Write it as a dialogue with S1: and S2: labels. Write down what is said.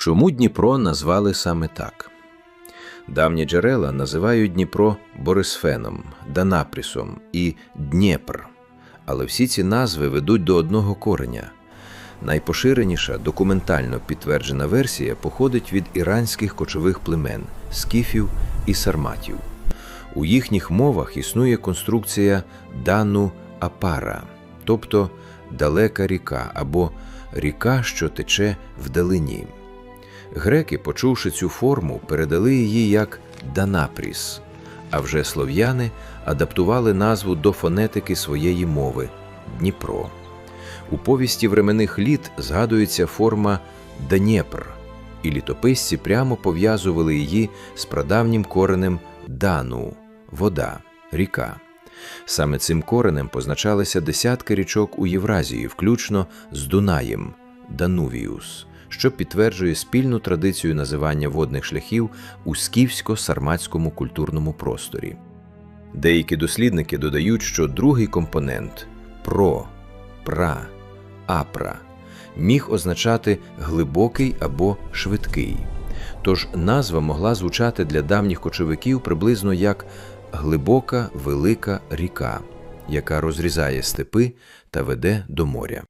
S1: Чому Дніпро назвали саме так? Давні джерела називають Дніпро Борисфеном, Данапрісом і Дніпр, але всі ці назви ведуть до одного кореня. Найпоширеніша документально підтверджена версія походить від іранських кочових племен скіфів і сарматів. У їхніх мовах існує конструкція дану апара, тобто далека ріка або ріка, що тече вдалині. Греки, почувши цю форму, передали її як Данапріс, а вже слов'яни адаптували назву до фонетики своєї мови Дніпро. У повісті временних літ згадується форма Данєпр, і літописці прямо пов'язували її з прадавнім коренем Дану вода, ріка. Саме цим коренем позначалися десятки річок у Євразії, включно з Дунаєм Данувіус, що підтверджує спільну традицію називання водних шляхів у скіфсько-сарматському культурному просторі. Деякі дослідники додають, що другий компонент про, пра, апра міг означати глибокий або швидкий. Тож назва могла звучати для давніх кочовиків приблизно як глибока велика ріка, яка розрізає степи та веде до моря.